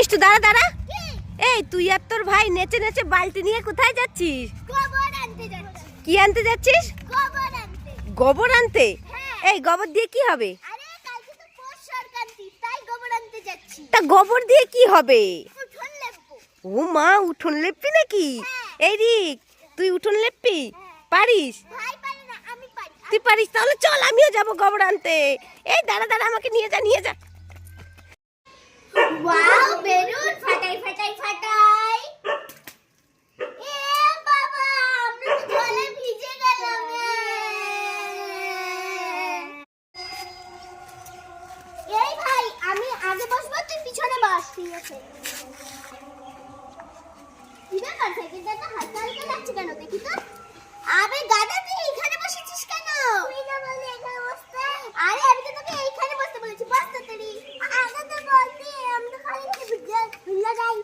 মিষ্টু দাঁড়া দাঁড়া। এই তুই আর তোর ভাই নেচে নেচে বালতি নিয়ে কোথায় যাচ্ছিস? কি আনতে যাচ্ছিস? গোবর আনতে। হ্যাঁ। এই গোবর দিয়ে কি হবে? তো গোবর দিয়ে কি হবে? ও মা উঠোন লেপবি নাকি? হ্যাঁ। এই রিক তুই উঠোন লেপবি? পারিস? ভাই পারে না আমি পারি। তুই পারিস? তাহলে চল আমিও যাব গোবর আনতে। এই দাঁড়া দাঁড়া আমাকে নিয়ে যা নিয়ে যা ওয়াও বেলুন ফাটাই ফাটাই ফাটাই এ বাবা আমরা তো জলে ভিজে গেলাম এই ভাই আমি আগে বসবো তুই পিছনে বস ঠিক আছে কি ব্যাপার সাইকেলটা তো হালকা হালকা লাগছে কেন দেখি তো আবে গাদা তুই এইখানে বসেছিস কেন তুই না বললি এখানে বসতে আরে আমি তো তোকে এইখানে বসতে বলেছি বস তাড়াতাড়ি আগে তো বলতি আমি তো খালি ভুলে ভুলে যাই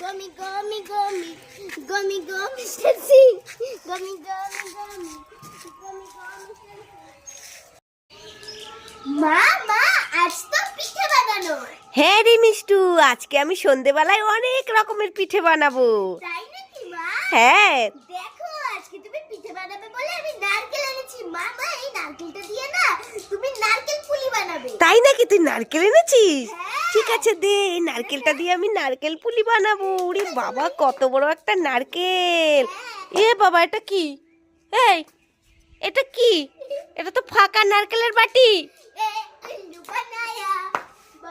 গমি গমি গমি গমি গমি শেষি গমি গমি গমি গমি গমি মা মা আজ তো পিঠে বানানো হ্যাঁ রে মিষ্টু আজকে আমি সন্ধেবেলায় অনেক রকমের পিঠে বানাবো। হ্যাঁ। দেখো আজকে তুমি পিঠে বানাবে বলে আমি নারকেল এনেছি। মা মা এই নারকেলটা দিয়ে না তুমি নারকেল পুলি বানাবে। তাই নাকি তুই নারকেল এনেছিস? হ্যাঁ। ঠিক আছে দে এই নারকেলটা দিয়ে আমি নারকেল পুলি বানাবো। ওরে বাবা কত বড় একটা নারকেল। এ বাবা এটা কি? এই এটা কি? এটা তো ফাঁকা নারকেলের বাটি।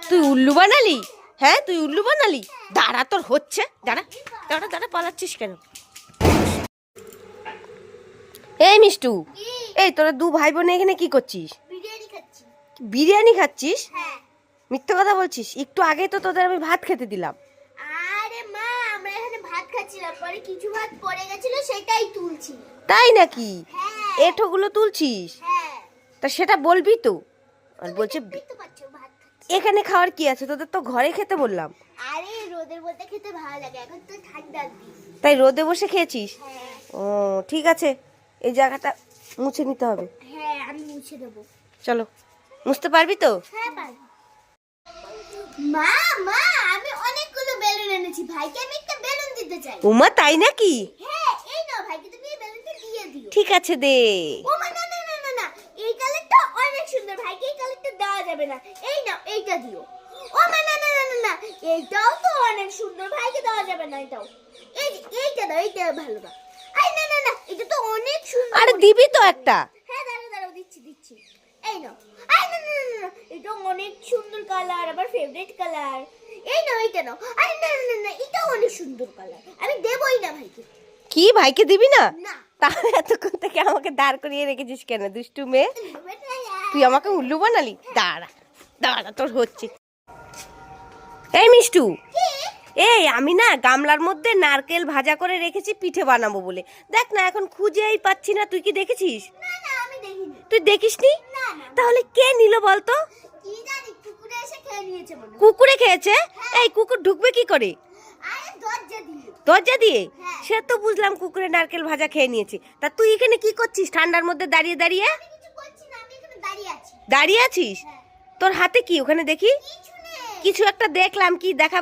তুই উল্লু বানালি? হ্যাঁ তুই উল্লু বানালি? দাঁড়া তোর হচ্ছে। দাঁড়া দাঁড়া দাঁড়া পালাচ্ছিস কেন? এই মিষ্টু এই তোরা দু ভাই বোন এখানে কি করছিস? বিরিয়ানি খাচ্ছিস? হ্যাঁ। মিথ্যে কথা বলছিস? একটু আগে তো তোদের আমি ভাত খেতে দিলাম। আরে মা আমরা এখানে ভাত খাচ্ছিলাম। পরে কিছু ভাত পড়ে গেছিল সেটাই তুলছি। তাই নাকি? হ্যাঁ। এঠোগুলো তুলছিস? হ্যাঁ। তা সেটা বলবি তো? আর বলছে এখানে খাওয়ার কি আছে? তোদের তো ঘরে খেতে বললাম। আরে রোদের মধ্যে খেতে ভালো লাগে। এখন তো ঠান্ডার দিন। তাই রোদে বসে খেয়েছিস? হ্যাঁ। ও ঠিক আছে। এই জায়গাটা মুছে নিতে হবে। হ্যাঁ আমি মুছে দেবো। চলো। মুছতে পারবি তো? হ্যাঁ পারি মা মা আমি অনেকগুলো বেলুন এনেছি। ভাইকে আমি একটা বেলুন দিতে চাই। উমা তাই নাকি? হ্যাঁ এই নাও ভাইকে তুমি এই বেলুনটা দিয়ে দিও। ঠিক আছে দে। না না না না এই কালারটা অনেক সুন্দর। ভাইকে এই কালারটা দেওয়া যাবে না। এই এইটা দিও ও মা না না না না না এইটাও তো অনেক সুন্দর ভাইকে দেওয়া যাবে না এটাও এই এইটা দাও এইটা ভালো না আই না না না এটা তো অনেক সুন্দর আরে দিবি তো একটা হ্যাঁ দাঁড়াও দাঁড়াও দিচ্ছি দিচ্ছি এই নাও আই না না না না, এটা অনেক সুন্দর কালার আমার ফেভারিট কালার এই নাও এইটা নাও আরে না না না এটা অনেক সুন্দর কালার আমি দেবই না ভাইকে কি ভাইকে দিবি না না তাহলে এতক্ষণ থেকে আমাকে দাঁড় করিয়ে রেখেছিস কেন দুষ্টু মেয়ে তুই আমাকে উল্লু বানালি দাঁড়া দাঁড়া তোর হচ্ছে। এই মিষ্টু এই আমি না গামলার মধ্যে নারকেল ভাজা করে রেখেছি পিঠে বানাবো বলে। দেখ না এখন খুঁজেই পাচ্ছি না তুই কি দেখেছিস? না না তুই দেখিসনি? তাহলে কে নিল বলতো? কুকুরে এসে খেয়ে নিয়েছে মনে হয়। খেয়েছে? এই কুকুর ঢুকবে কি করে? দরজা দিয়ে। হ্যাঁ। সে তো বুঝলাম কুকুরে নারকেল ভাজা খেয়ে নিয়েছে। তা তুই এখানে কি করছিস ঠান্ডার মধ্যে দাঁড়িয়ে দাঁড়িয়ে? দাঁড়িয়ে আছিস? হ্যাঁ। তোর হাতে কি? ওখানে দেখি? কিছু একটা দেখলাম কি দেখা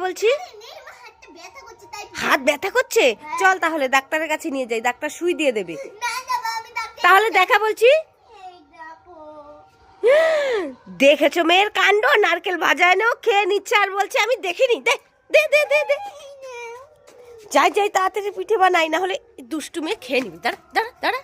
তাই হাত ব্যথা করছে? হ্যাঁ। চল তাহলে ডাক্তারের কাছে নিয়ে যাই ডাক্তার সুই দিয়ে দেবে। তাহলে দেখা বলছি? দেখেছ মেয়ের কাণ্ড? নারকেল ভাজা এনেও খেয়ে নিচ্ছে আর বলছে আমি দেখিনি। দে দে দে দে দে। যাই যাই তাড়াতাড়ি পিঠে বানাই না হলে দুষ্টু মেয়ে খেয়ে নিবি। দাঁড়া দাঁড়া দাঁড়া।